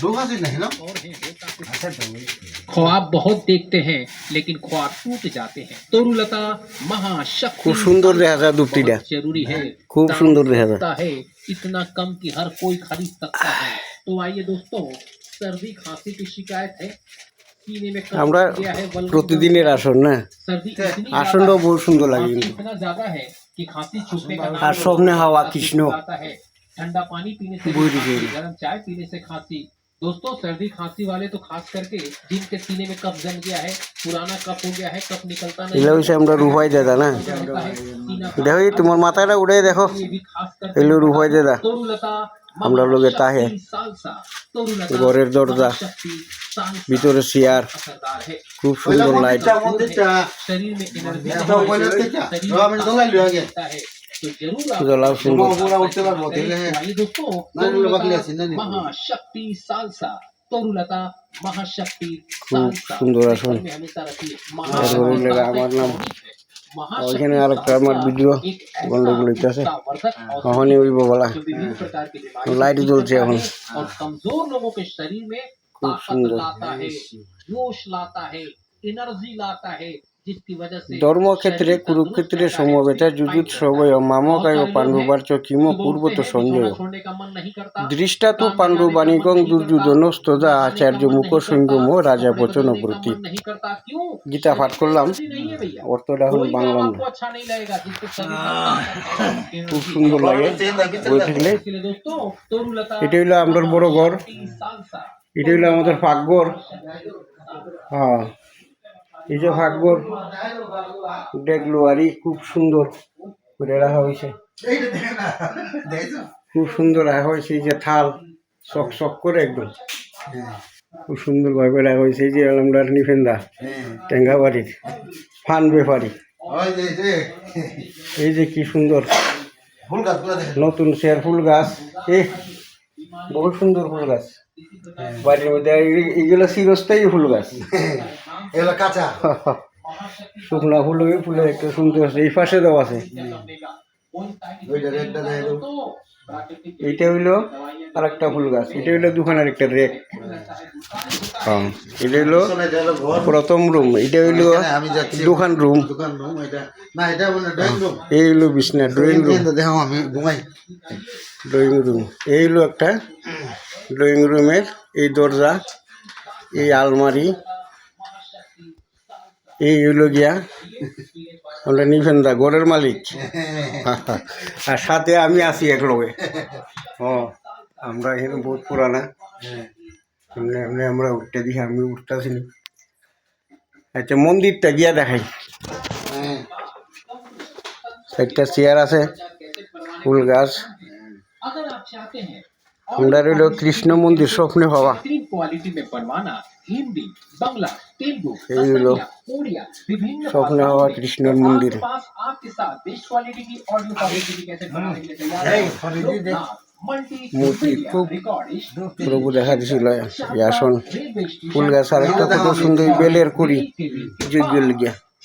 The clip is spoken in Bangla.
দুগাছি নাকি না ख्वाब बहुत देखते हैं लेकिन ख्वाब टूट जाते हैं तरुलता महाशक्ति খুব সুন্দর দেখা যায় দুপটিটা बहुत जरूरी है खूब दाम सुंदर দেখা যায় होता है इतना कम कि हर कोई खरीद सकता है तो आइए दोस्तों सर्दी खांसी की शिकायत है सीने में कफ আমরা गया है बल्कि প্রতিদিনের আসন না सर्दी इतनी আসনটাও ज्यादा বহু সুন্দর লাগে खांसी কিন্তু इतना ज्यादा है कि खांसी छूटने का नाम আর नहीं স্বপ্নে लेता। হাওয়া खांसी কৃষ্ণ आता है ठंडा पानी पीने से भी बुरी खांसी, चीज। गर्म चाय पीने से खांसी दोस्तों सर्दी खांसी वाले तो खास करके जिनके सीने में कफ जम गया है पुराना कफ हो गया है कफ निकलता नहीं এগুলো হচ্ছে আমরা রুফাই দাদা না होता है, सीना দেখো এই তোমার মাথাটা উড়ে দেখো ये भी खास करके এগুলো রুফাই দাদা তরুলতা আমরা লোকে তাহে সালসা তরুলতা ঘরের দরজা শক্তি সালসা ভিতরে চেয়ার असरदार है খুব সুন্দর লাইট মন্দিরটা মন্দিরটা शरीर में एनर्जी এটা ওখানে থেকে আমি দোলাই লিয়া গে है तो जरूर आप জ্বলাও সুন্দর পুরা উঠতে পারবো তাহলে तो आइए दोस्तों ना, ना, तरुलता बगले से, ना, नहीं। महाशक्ति सालसा तरुलता महाशक्ति खूब सालसा सुंदर आसन। में हमेशा रखिए তারপরে লেগা আমার নাম ওইখানে আরেকটা আমার ভিডিও গন্ডগোল হইতেছে কখনই উইব বলা जो विभिन्न प्रकार की बीमारियों লাইট জ্বলছে এখন और कमजोर लोगों के शरीर में खूब ताकत सुंदर। लाता है जोश लाता है एनर्जी लाता है जिसकी वजह से ধর্মক্ষেত্রে কুরুক্ষেত্রে সমবেতা যুযুৎসবয় মামকায় পাণ্ডবার্চ কিম পূর্বত সঞ্জয়। দৃষ্টা তো পাণ্ডবাণীকং দুর্যোধনস্তদা আচার্য মুখ সঙ্গম রাজা বচন ব্রতি গীতা পাঠ করলাম। অর্থটা হল বাংলাম। খুব সুন্দর লাগে। বই থাকলে? এটা হইল আমার বড় ঘর। এটা হইল আমাদের পাকঘর। হ্যাঁ। এই যে ফাঁকঘর ডেগলোয়ারি খুব সুন্দর করে রাখা হয়েছে। খুব সুন্দর রাখা হয়েছে, এই যে থাল চক চক করে একদম। খুব সুন্দর ভাবে রাখা হয়েছে, এই যে আমরা নিফেন্দা হ্যাঁ টেঙ্গা বাড়ির, ফান যে এই যে কি সুন্দর, নতুন শেয়ার ফুল গাছ, এ বহু সুন্দর ফুল গাছ। বাড়ির মধ্যে, এই- এইগুলো চিরস্থায়ী ফুল গাছ। এগুলো কাঁচা। শুকনা ফুল ওই ফুলের একটা সুন্দর আছে এই পাশে দেওয়া আছে। এইটা হইল আর একটা ফুল গাছ এটা হইল দোকানের একটা রেক। হ্যাঁ এটা হইল প্রথম রুম এটা হইল দোকান রুম। রুম এই হইল বিছনা ড্রয়িং রুম। দেখো আমি ঘুমাই। ড্রয়িং রুম এই হলো একটা ড্রয়িং রুমের এই দরজা এই আলমারি। এই হইল গিয়া আমরা নিফেন্দা ঘরের মালিক। আর সাথে আমি আছি এক লগে ও আমরা এখানে বহুত পুরানা। এমনি এমনি আমরা উঠতে দিই আমি উঠতেছি না। আচ্ছা মন্দিরটা গিয়া দেখাই। হ্যাঁ। একটা চেয়ার আছে ফুল গাছ। আমরা রইল কৃষ্ণ মন্দির স্বপ্নে হওয়া। এই স্বপ্নে হওয়া কৃষ্ণের মন্দির। মূর্তি খুব প্রভু দেখা দিছিল আসন। ফুল গাছ আর একটা কত সুন্দর বেলের করি যোগ্য লিগিয়া